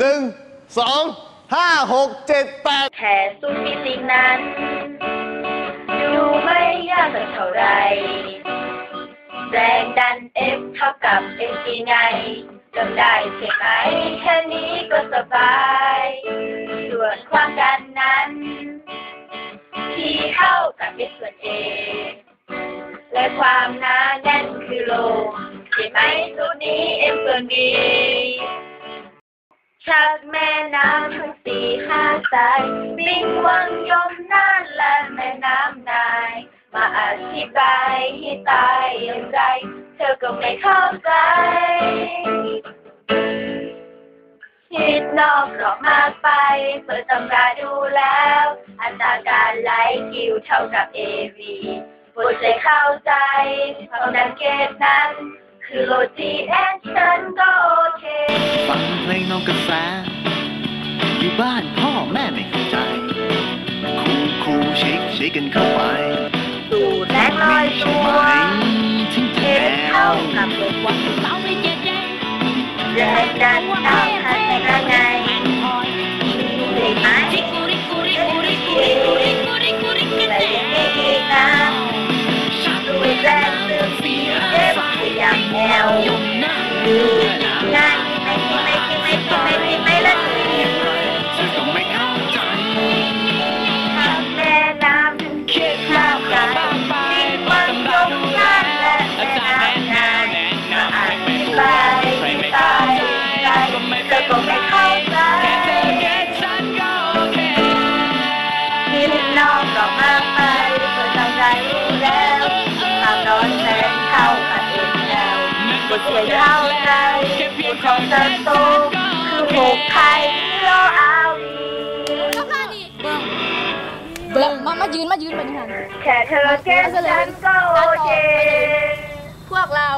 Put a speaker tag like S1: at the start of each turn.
S1: หนึ่งสองห้าหกเจ็ดแปด
S2: แค่สูตรมีสิ่งนั้น ดูไม่ยากสักเท่าไหรแรงดัน F เท่ากับ m c ไงจำได้ใช่ไหม แค่นี้ก็สบาย ส่วนความดันนั้นที่เท่ากับ S ส่วน A และความหนาแน่นคือโลใช่ไหมสูตรนี้ M ส่วน B ชักแม่น้ำทั้งสี่ห้าสายบิงวังยมน่านและแม่น้ำนาย มาอธิบายให้ตายอย่างไร เธอก็ไม่เข้าใจคิดนอกกรอบมากไป เปิดตำราดูแล้ว อัตราการไหลคิวเท่ากับ AV โปรดใจเข้าใจความดันเกตนั้น คือโลจีแอนฉันก็โอเค
S3: เพลงนอกกระแสอยู่บ้านพ่อแม่ไม่เข้าใจคูคูเชคเชคกันเข้าไป
S2: สูตรแรงลอย
S3: ใช่
S2: ตัว
S3: ไหมถึง
S2: เท
S3: แถ
S2: เท่าวกับลบวันแรงดันเท่าทันเป็นยังไงเห็นไหม น้อกก็มากไปเพื่อทำไรรู้แล้วความร้อนแรงเข้ากับเองแล้วก็ช่วยเข้าใจผู้ของเธอโตคือหกไทยที่เราเอาดี
S4: เบิ่งมา มายืน มายืนมายืน
S2: แค่เธอแก้ฉันก็โอเค
S4: พวกเรา